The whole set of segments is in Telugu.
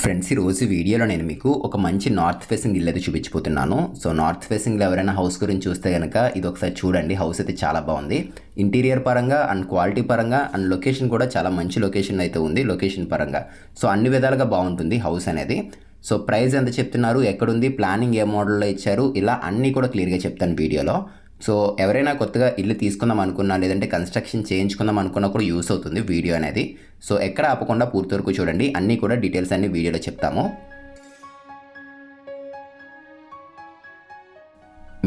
ఫ్రెండ్స్ ఈ రోజు వీడియోలో నేను మీకు ఒక మంచి నార్త్ ఫేసింగ్ ఇల్లు అయితే చూపించిపోతున్నాను సో నార్త్ ఫేసింగ్లో ఎవరైనా హౌస్ గురించి చూస్తే కనుక ఇది ఒకసారి చూడండి. హౌస్ అయితే చాలా బాగుంది. ఇంటీరియర్ పరంగా అండ్ క్వాలిటీ పరంగా అండ్ లొకేషన్ కూడా చాలా మంచి లొకేషన్ అయితే ఉంది లొకేషన్ పరంగా. సో అన్ని విధాలుగా బాగుంటుంది హౌస్ అనేది. సో ప్రైస్ ఎంత చెప్తున్నారు? ఎక్కడుంది? ప్లానింగ్ ఏ మోడల్లో ఇచ్చారు? ఇలా అన్నీ కూడా క్లియర్గా చెప్తాను వీడియోలో. సో ఎవరైనా కొత్తగా ఇల్లు తీసుకుందాం అనుకున్నా లేదంటే కన్స్ట్రక్షన్ చేయించుకుందాం అనుకున్నా కూడా యూస్ అవుతుంది వీడియో అనేది. సో ఎక్కడ ఆపకుండా పూర్తి వరకు చూడండి. అన్నీ కూడా డీటెయిల్స్ అన్ని వీడియోలో చెప్తాము.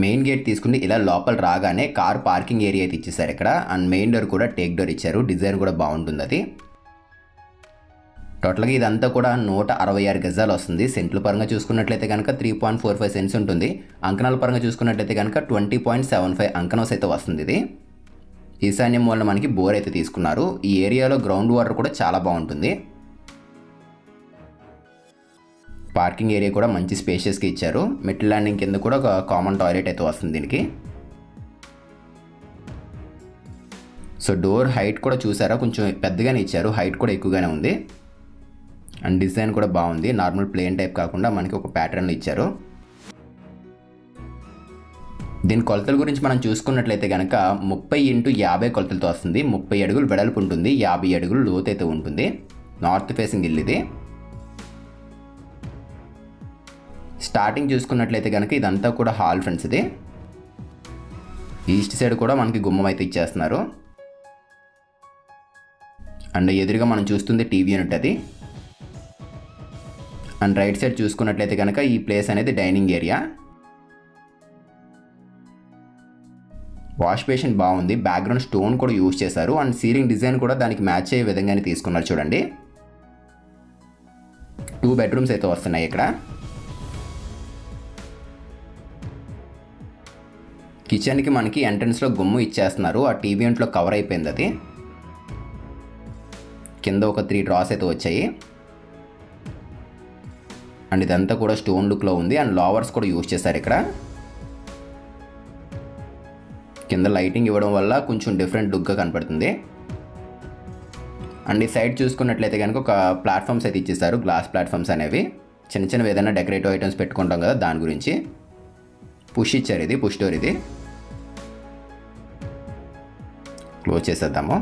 మెయిన్ గేట్ తీసుకుని ఇలా లోపల రాగానే కార్ పార్కింగ్ ఏరియా అయితే ఇచ్చేసారు ఇక్కడ. అండ్ మెయిన్ డోర్ కూడా టేక్ డోర్ ఇచ్చారు. డిజైన్ కూడా బాగుంటుంది అది. టోటల్గా ఇదంతా కూడా నూట అరవై ఆరు గజాలు వస్తుంది. సెంట్ల పరంగా చూసుకున్నట్లయితే కనుక three point four five cents ఉంటుంది. అంకణాల పరంగా చూసుకున్నట్లయితే కనుక ట్వంటీ పాయింట్ సెవెన్ ఫైవ్ అంకణస్ అయితే వస్తుంది ఇది. ఈశాన్యం వల్ల మనకి బోర్ అయితే తీసుకున్నారు. ఈ ఏరియాలో గ్రౌండ్ వాటర్ కూడా చాలా బాగుంటుంది. పార్కింగ్ ఏరియా కూడా మంచి స్పేషియస్కి ఇచ్చారు. మిడ్ ల్యాండింగ్ కింద కూడా ఒక కామన్ టాయిలెట్ అయితే వస్తుంది దీనికి. సో డోర్ హైట్ కూడా చూసారా? కొంచెం పెద్దగానే ఇచ్చారు. హైట్ కూడా ఎక్కువగానే ఉంది. అండ్ డిజైన్ కూడా బాగుంది. నార్మల్ ప్లేన్ టైప్ కాకుండా మనకి ఒక ప్యాటర్న్ ఇచ్చారు. దీని కొలతల గురించి మనం చూసుకున్నట్లయితే కనుక ముప్పై ఇంటూ యాభై కొలతలతో వస్తుంది. ముప్పై అడుగులు వెడల్పు ఉంటుంది. యాభై అడుగులు లోతు అయితే ఉంటుంది. నార్త్ ఫేసింగ్ ఇల్లు ఇది. స్టార్టింగ్ చూసుకున్నట్లయితే కనుక ఇదంతా కూడా హాల్ ఫ్రెండ్స్ ఇది. ఈస్ట్ సైడ్ కూడా మనకి గుమ్మం అయితే ఇచ్చేస్తున్నారు. అండ్ ఎదురుగా మనం చూస్తుంది టీవీ యూనిట్ అది. అండ్ రైట్ సైడ్ చూసుకున్నట్లయితే కనుక ఈ ప్లేస్ అనేది డైనింగ్ ఏరియా. వాష్ బేసిన్ బాగుంది. బ్యాక్గ్రౌండ్ స్టోన్ కూడా యూజ్ చేశారు. అండ్ సీలింగ్ డిజైన్ కూడా దానికి మ్యాచ్ అయ్యే విధంగానే తీసుకున్నారు చూడండి. టూ బెడ్రూమ్స్ అయితే వస్తున్నాయి ఇక్కడ. కిచెన్కి మనకి ఎంట్రన్స్లో గుమ్ము ఇచ్చేస్తున్నారు. ఆ టీవీ ఇంట్లో కవర్ అయిపోయింది అది. కింద ఒక త్రీ డ్రాస్ అయితే వచ్చాయి. అండ్ ఇదంతా కూడా స్టోన్ లుక్లో ఉంది అండ్ లావర్స్ కూడా యూజ్ చేశారు ఇక్కడ. కింద లైటింగ్ ఇవ్వడం వల్ల కొంచెం డిఫరెంట్ లుక్గా కనపడుతుంది. అండ్ ఈ సైడ్ చూసుకున్నట్లయితే కనుక ఒక ప్లాట్ఫామ్స్ అయితే ఇచ్చేసారు గ్లాస్ ప్లాట్ఫామ్స్ అనేవి. చిన్న చిన్నవి ఏదైనా డెకరేటివ్ ఐటమ్స్ పెట్టుకుంటాం కదా దాని గురించి. పుష్ ఇచ్చారు ఇది పుష్ డోర్ ఇది. క్లోజ్ చేసేద్దాము.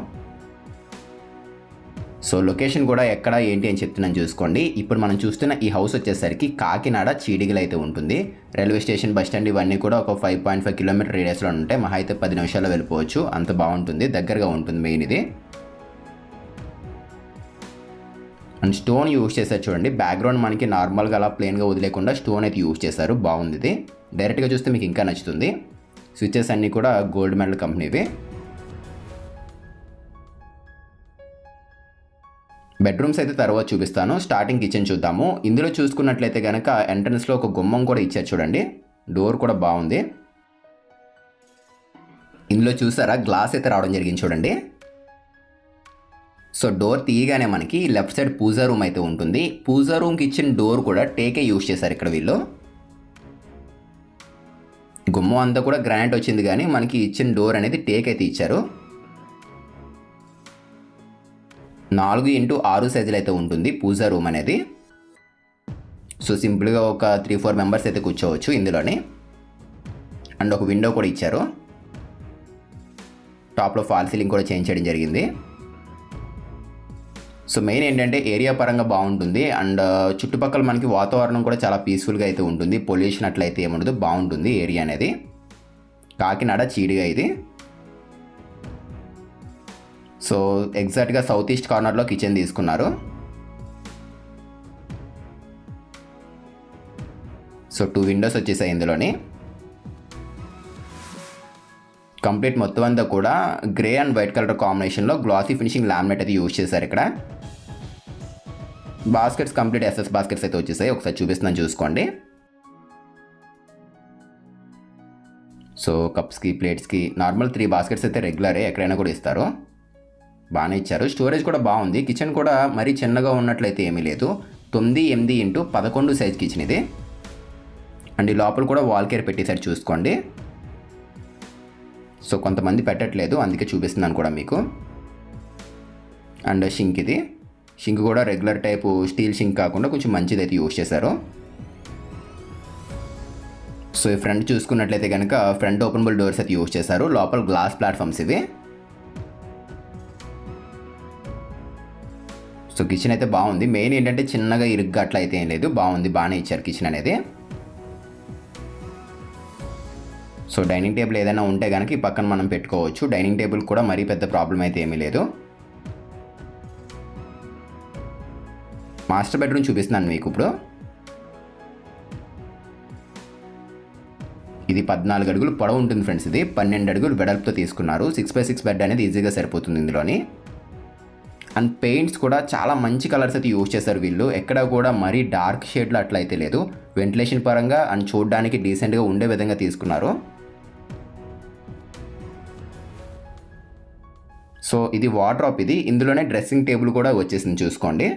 సో లొకేషన్ కూడా ఎక్కడ ఏంటి అని చెప్తున్నాను చూసుకోండి. ఇప్పుడు మనం చూస్తున్న ఈ హౌస్ వచ్చేసరికి కాకినాడ చీడిగలు అయితే ఉంటుంది. రైల్వే స్టేషన్ బస్ స్టాండ్ ఇవన్నీ కూడా ఒక ఫైవ్ పాయింట్ ఫైవ్ కిలోమీటర్ రేడియస్లో ఉంటాయి మహా అయితే పది నిమిషాల్లో వెళ్ళిపోవచ్చు. అంత బాగుంటుంది. దగ్గరగా ఉంటుంది మెయిన్ ఇది. అండ్ స్టోన్ యూజ్ చేశారు చూడండి. బ్యాక్గ్రౌండ్ మనకి నార్మల్గా అలా ప్లెయిన్గా వదిలేకుండా స్టోన్ అయితే యూజ్ చేశారు. బాగుంది ఇది. డైరెక్ట్గా చూస్తే మీకు ఇంకా నచ్చుతుంది. స్విచ్చెస్ అన్నీ కూడా గోల్డ్ మెడల్ కంపెనీవి. బెడ్రూమ్స్ అయితే తర్వాత చూపిస్తాను. స్టార్టింగ్ కిచెన్ చూద్దాము. ఇందులో చూసుకున్నట్లయితే కనుక ఎంట్రన్స్లో ఒక గుమ్మం కూడా ఇచ్చారు చూడండి. డోర్ కూడా బాగుంది. ఇందులో చూసారా? గ్లాస్ అయితే రావడం జరిగింది చూడండి. సో డోర్ తీయగానే మనకి లెఫ్ట్ సైడ్ పూజా రూమ్ అయితే ఉంటుంది. పూజా రూమ్కి ఇచ్చిన డోర్ కూడా టేకే యూజ్ చేశారు ఇక్కడ వీళ్ళు? గుమ్మం అంతా కూడా గ్రానైట్ వచ్చింది కానీ మనకి ఇచ్చిన డోర్ అనేది టేక్ అయితే ఇచ్చారు. నాలుగు ఇంటూ ఆరు సైజులు అయితే ఉంటుంది పూజా రూమ్ అనేది. సో సింపుల్గా ఒక త్రీ ఫోర్ మెంబర్స్ అయితే కూర్చోవచ్చు ఇందులోనే. అండ్ ఒక విండో కూడా ఇచ్చారు. టాప్లో ఫాల్ సీలింగ్ కూడా చేంజ్ చేయడం జరిగింది. సో మెయిన్ ఏంటంటే ఏరియా పరంగా బాగుంటుంది. అండ్ చుట్టుపక్కల మనకి వాతావరణం కూడా చాలా పీస్ఫుల్గా అయితే ఉంటుంది. పొల్యూషన్ అట్లయితే ఏముండదు. బాగుంటుంది ఏరియా అనేది. కాకినాడ చీడిగా ఇది. సో ఎగ్జాక్ట్గా సౌత్ ఈస్ట్ కార్నర్లో కిచెన్ తీసుకున్నారు. సో టూ విండోస్ వచ్చేసాయి ఇందులోని. కంప్లీట్ మొత్తం అంతా కూడా గ్రే అండ్ వైట్ కలర్ కాంబినేషన్లో గ్లాసీ ఫినిషింగ్ లామినేట్ అయితే యూజ్ చేశారు ఇక్కడ. బాస్కెట్స్ కంప్లీట్ ఎస్ఎస్ బాస్కెట్స్ అయితే వచ్చేసాయి. ఒకసారి చూపిస్తున్నాను చూసుకోండి. సో కప్స్కి ప్లేట్స్కి నార్మల్ త్రీ బాస్కెట్స్ అయితే రెగ్యులరే ఎక్కడైనా కూడా ఇస్తారు. బాగానే ఇచ్చారు. స్టోరేజ్ కూడా బాగుంది. కిచెన్ కూడా మరీ చిన్నగా ఉన్నట్లయితే ఏమీ లేదు. తొమ్మిది ఎనిమిది ఇంటూ పదకొండు సైజ్ కిచెన్ ఇది. అండ్ ఈ లోపల కూడా వాల్ కేర్ పెట్టేసారి చూసుకోండి. సో కొంతమంది పెట్టట్లేదు. అందుకే చూపిస్తున్నాను కూడా మీకు. అండ్ షింక్ ఇది. షింక్ కూడా రెగ్యులర్ టైపు స్టీల్ షింక్ కాకుండా కొంచెం మంచిది అయితే యూస్ చేశారు. సో ఈ ఫ్రంట్ చూసుకున్నట్లయితే కనుక ఫ్రంట్ ఓపెనబుల్ డోర్స్ అయితే యూస్ చేశారు. లోపల గ్లాస్ ప్లాట్ఫామ్స్ ఇవి. సో కిచెన్ అయితే బాగుంది. మెయిన్ ఏంటంటే చిన్నగా ఇరుగ్గా అట్లా అయితే ఏం లేదు. బాగుంది. బాగానే ఇచ్చారు కిచెన్ అనేది. సో డైనింగ్ టేబుల్ ఏదైనా ఉంటే కనుక ఈ పక్కన మనం పెట్టుకోవచ్చు. డైనింగ్ టేబుల్ కూడా మరీ పెద్ద ప్రాబ్లం అయితే ఏమీ లేదు. మాస్టర్ బెడ్రూమ్ చూపిస్తున్నాను మీకు ఇప్పుడు. ఇది పద్నాలుగు అడుగులు పొడవు ఉంటుంది ఫ్రెండ్స్ ఇది. పన్నెండు అడుగులు వెడల్పుతో తీసుకున్నారు. సిక్స్ బై సిక్స్ బెడ్ అనేది ఈజీగా సరిపోతుంది ఇందులోని. అండ్ పెయింట్స్ కూడా చాలా మంచి కలర్స్ అయితే యూజ్ చేశారు వీళ్ళు. ఎక్కడ కూడా మరీ డార్క్ షేడ్లో అట్లయితే లేదు. వెంటిలేషన్ పరంగా అండ్ చూడడానికి డీసెంట్గా ఉండే విధంగా తీసుకున్నారు. సో ఇది వాటర్ ఇది. ఇందులోనే డ్రెస్సింగ్ టేబుల్ కూడా వచ్చేసింది చూసుకోండి.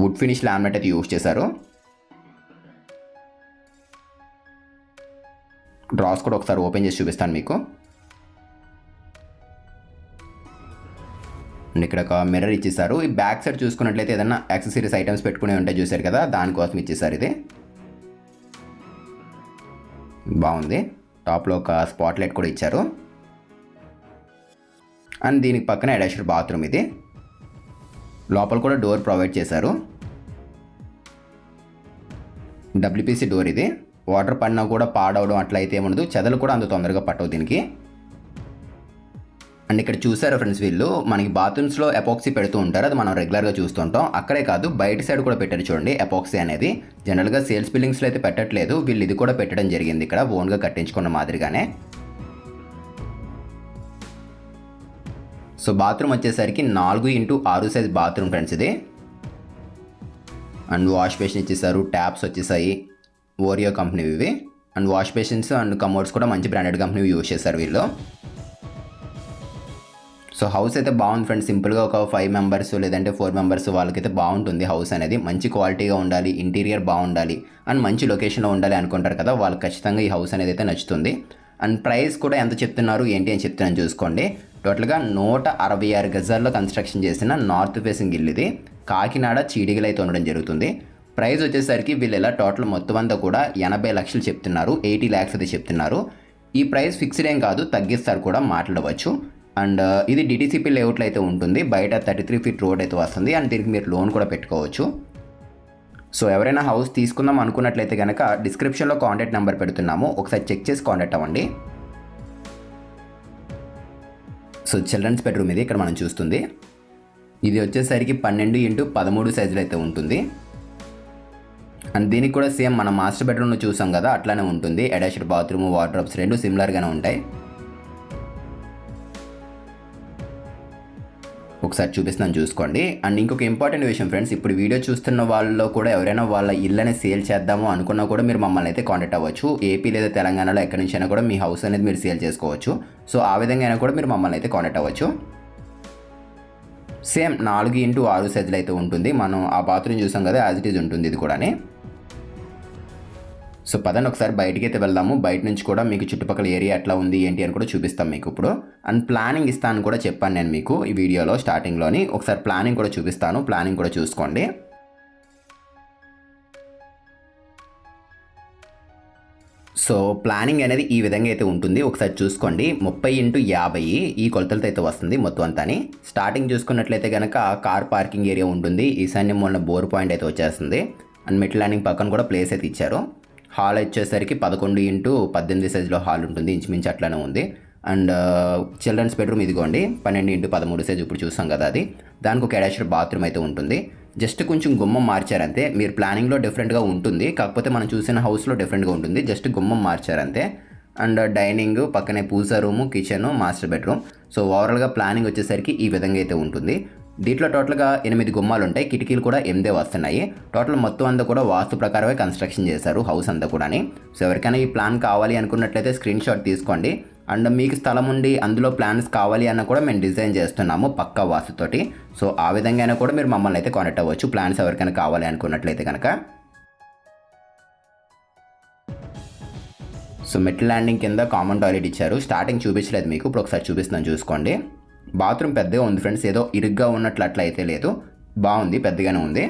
వుడ్ ఫినిష్ లామినేట్ అయితే యూజ్ చేశారు. డ్రాస్ కూడా ఒకసారి ఓపెన్ చేసి చూపిస్తాను మీకు. అండ్ ఇక్కడ ఒక మిర్రర్ ఇచ్చేసారు ఈ బ్యాక్ సైడ్ చూసుకున్నట్లయితే ఏదైనా యాక్సెసరీస్ ఐటమ్స్ పెట్టుకునే ఉంటాయి చూసారు కదా దానికోసం ఇచ్చేసారు ఇది. బాగుంది. టాప్లో ఒక స్పాట్ లైట్ కూడా ఇచ్చారు. అండ్ దీనికి పక్కన అడాషర్ బాత్రూమ్ ఇది. లోపల కూడా డోర్ ప్రొవైడ్ చేశారు. డబ్ల్యూపీసీ డోర్ ఇది. వాటర్ పడినా కూడా పాడవడం అట్లయితే ఏముండదు. చెదలు కూడా అంత తొందరగా పట్టవు దీనికి. అండ్ ఇక్కడ చూసారా ఫ్రెండ్స్ వీళ్ళు? మనకి బాత్రూమ్స్లో ఎపాక్సీ పెడుతూ ఉంటారు. అది మనం రెగ్యులర్గా చూస్తుంటాం. అక్కడే కాదు బయట సైడ్ కూడా పెట్టారు చూడండి ఎపాక్సీ అనేది. జనరల్గా సేల్స్ బిల్డింగ్స్లో అయితే పెట్టట్లేదు. వీళ్ళు ఇది కూడా పెట్టడం జరిగింది ఇక్కడ ఓన్గా కట్టించుకున్న మాదిరిగానే. సో బాత్రూమ్ వచ్చేసరికి నాలుగు ఇంటూ ఆరు సైజ్ బాత్రూమ్ ఫ్రెండ్స్ ఇది. అండ్ వాష్ బేసిన్ ఇచ్చేసారు ట్యాప్స్ వచ్చేసాయి. ఓరియో కంపెనీ ఇవి. And wash basins and commodes కూడా మంచి బ్రాండెడ్ కంపెనీ యూజ్ చేశారు వీళ్ళు. సో హౌస్ అయితే బాగుంది ఫ్రెండ్స్ సింపుల్గా ఒక ఫైవ్ మెంబర్స్ లేదంటే ఫోర్ మెంబర్స్ వాళ్ళకైతే బాగుంటుంది హౌస్ అనేది. మంచి క్వాలిటీగా ఉండాలి ఇంటీరియర్ బాగుండాలి అండ్ మంచి లొకేషన్లో ఉండాలి అనుకుంటారు కదా వాళ్ళకి ఖచ్చితంగా ఈ హౌస్ అనేది అయితే నచ్చుతుంది. అండ్ ప్రైస్ కూడా ఎంత చెప్తున్నారు ఏంటి అని చెప్తున్నాను చూసుకోండి. టోటల్గా నూట అరవై ఆరు గజాల్లో కన్స్ట్రక్షన్ చేసిన నార్త్ ఫేసింగ్ ఇల్లు ఇది. కాకినాడ చీడిగలు అయితే ఉండడం జరుగుతుంది. ప్రైస్ వచ్చేసరికి వీళ్ళు ఇలా టోటల్ మొత్తం అంతా కూడా ఎనభై లక్షలు చెప్తున్నారు ఎయిటీ ల్యాక్స్ అయితే చెప్తున్నారు. ఈ ప్రైస్ ఫిక్స్డ్ ఏం కాదు తగ్గిస్తారు కూడా మాట్లాడవచ్చు. అండ్ ఇది డిటీసీపీ లేఅవుట్లో అయితే ఉంటుంది. బయట థర్టీ త్రీ ఫీట్ రోడ్ అయితే వస్తుంది. అండ్ దీనికి మీరు లోన్ కూడా పెట్టుకోవచ్చు. సో ఎవరైనా హౌస్ తీసుకుందాం అనుకున్నట్లయితే కనుక డిస్క్రిప్షన్లో కాంటాక్ట్ నెంబర్ పెడుతున్నాము. ఒకసారి చెక్ చేసి కాంటాక్ట్ అవ్వండి. సో చిల్డ్రన్స్ బెడ్రూమ్ ఇది ఇక్కడ మనం చూస్తుంది. ఇది వచ్చేసరికి పన్నెండు ఇంటూ పదమూడు సైజులు అయితే ఉంటుంది. అండ్ దీనికి కూడా సేమ్ మన మాస్టర్ బెడ్రూమ్లో చూసాం కదా అట్లానే ఉంటుంది. అటాచ్డ్ బాత్రూమ్ వార్డ్రోబ్స్ రెండు సిమిలర్గానే ఉంటాయి. ఒకసారి చూపిస్తున్నాను చూసుకోండి. అండ్ ఇంకొక ఇంపార్టెంట్ విషయం ఫ్రెండ్స్ ఇప్పుడు వీడియో చూస్తున్న వాళ్ళలో కూడా ఎవరైనా వాళ్ళ ఇల్లని సేల్ చేద్దాము అనుకున్నా కూడా మీరు మమ్మల్ని అయితే కాంటాక్ట్ అవ్వచ్చు. ఏపీ లేదా తెలంగాణలో ఎక్కడి నుంచి అయినా కూడా మీ హౌస్ అనేది మీరు సేల్ చేసుకోవచ్చు. సో ఆ విధంగా అయినా కూడా మీరు మమ్మల్ని అయితే కాంటాక్ట్ అవ్వచ్చు. సేమ్ నాలుగు ఇంటూ ఆరు సైజులు అయితే ఉంటుంది. మనం ఆ బాత్రూమ్ చూసాం కదా యాజ్ ఇట్ ఈజ్ ఉంటుంది ఇది కూడానే. సో పదండి ఒకసారి బయటికి అయితే వెళ్దాము. బయట నుంచి కూడా మీకు చుట్టుపక్కల ఏరియా ఎట్లా ఉంది ఏంటి అని కూడా చూపిస్తాం మీకు ఇప్పుడు. అండ్ ప్లానింగ్ ఇస్తాను కూడా చెప్పాను నేను మీకు ఈ వీడియోలో స్టార్టింగ్లోని. ఒకసారి ప్లానింగ్ కూడా చూపిస్తాను. ప్లానింగ్ కూడా చూసుకోండి. సో ప్లానింగ్ అనేది ఈ విధంగా అయితే ఉంటుంది. ఒకసారి చూసుకోండి. ముప్పై ఇంటూ యాభై ఈ కొలతలతో అయితే వస్తుంది మొత్తం అంతాని స్టార్టింగ్ చూసుకున్నట్లయితే కనుక కార్ పార్కింగ్ ఏరియా ఉంటుంది. ఈశాన్యం మొన్న బోర్ పాయింట్ అయితే వచ్చేస్తుంది. అండ్ మెట్ ల్యాండింగ్ పక్కన కూడా ప్లేస్ అయితే ఇచ్చారు. హాల్ వచ్చేసరికి పదకొండు ఇంటూ పద్దెనిమిది సైజులో హాల్ ఉంటుంది ఇంచుమించు అట్లానే ఉంది. అండ్ చిల్డ్రన్స్ బెడ్రూమ్ ఇదిగోండి పన్నెండు ఇంటూ పదమూడు సైజు ఇప్పుడు చూసాం కదా అది. దానికి ఒక అటాచ్డ్ బాత్రూమ్ అయితే ఉంటుంది. జస్ట్ కొంచెం గుమ్మం మార్చారంతే. మీరు ప్లానింగ్లో డిఫరెంట్గా ఉంటుంది కాకపోతే మనం చూసిన హౌస్లో డిఫరెంట్గా ఉంటుంది. జస్ట్ గుమ్మం మార్చారంతే. అండ్ డైనింగ్ పక్కనే puja room kitchen master bedroom. So ఓవరాల్గా ప్లానింగ్ వచ్చేసరికి ఈ విధంగా అయితే ఉంటుంది. దీంట్లో టోటల్గా ఎనిమిది గుమ్మాలు ఉంటాయి కిటికీలు కూడా ఎనిమిదే వస్తున్నాయి. టోటల్ మొత్తం అంతా కూడా వాస్తు ప్రకారమే కన్స్ట్రక్షన్ చేశారు హౌస్ అంతా కూడా సో ఎవరికైనా ఈ ప్లాన్ కావాలి అనుకున్నట్లయితే స్క్రీన్ షాట్ తీసుకోండి. అండ్ మీకు స్థలం ఉండి అందులో ప్లాన్స్ కావాలి అన్న కూడా మేము డిజైన్ చేస్తున్నాము పక్కా వాస్తుతోటి. సో ఆ విధంగా అయినా కూడా మీరు మమ్మల్ని అయితే కాంటాక్ట్ అవ్వచ్చు. ప్లాన్స్ ఎవరికైనా కావాలి అనుకున్నట్లయితే కనుక సో మెట్ ల్యాండింగ్ కింద కామన్ టాయిలెట్ ఇచ్చారు. స్టార్టింగ్ చూపించలేదు మీకు. ఇప్పుడు ఒకసారి చూపిస్తున్నాను చూసుకోండి. బాత్రూమ్ పెద్దగా ఉంది ఫ్రెండ్స్. ఏదో ఇరుగ్గా ఉన్నట్లు అట్లయితే లేదు. బాగుంది పెద్దగానే ఉంది.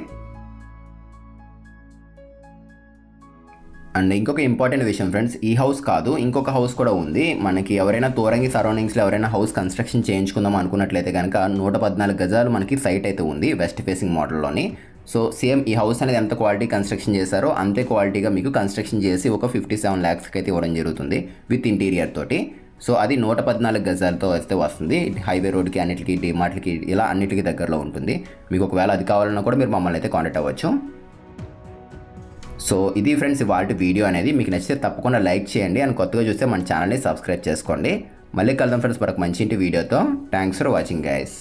అండ్ ఇంకొక ఇంపార్టెంట్ విషయం ఫ్రెండ్స్ ఈ హౌస్ కాదు ఇంకొక హౌస్ కూడా ఉంది. మనకి ఎవరైనా తోరంగి సరౌండింగ్స్లో ఎవరైనా హౌస్ కన్స్ట్రక్షన్ చేయించుకుందాం అనుకున్నట్లయితే కనుక నూట పద్నాలుగు గజాలు మనకి సైట్ అయితే ఉంది వెస్ట్ ఫేసింగ్ మోడల్లోని సో సేమ్ ఈ హౌస్ అనేది ఎంత క్వాలిటీ కన్స్ట్రక్షన్ చేశారో అంతే క్వాలిటీగా మీకు కన్స్ట్రక్షన్ చేసి ఒక ఫిఫ్టీ సెవెన్ ల్యాక్స్కి అయితే ఇవ్వడం జరుగుతుంది విత్ ఇంటీరియర్ తోటి. సో అది నూట పద్నాలుగు గజాలతో వస్తే వస్తుంది. హైవే రోడ్కి అన్నిటికి డిమార్ట్లకి ఇలా అన్నిటికీ దగ్గరలో ఉంటుంది. మీకు ఒకవేళ అది కావాలన్నా కూడా మీరు మమ్మల్ని అయితే కాంటాక్ట్ అవ్వచ్చు. సో ఇది ఫ్రెండ్స్ వాటి వీడియో అనేది. మీకు నచ్చితే తప్పకుండా లైక్ చేయండి. అండ్ కొత్తగా చూస్తే మన ఛానల్ని సబ్స్క్రైబ్ చేసుకోండి. మళ్ళీ కలుద్దాం ఫ్రెండ్స్ మరొక మంచి ఇంటి వీడియోతో. Thanks for watching guys.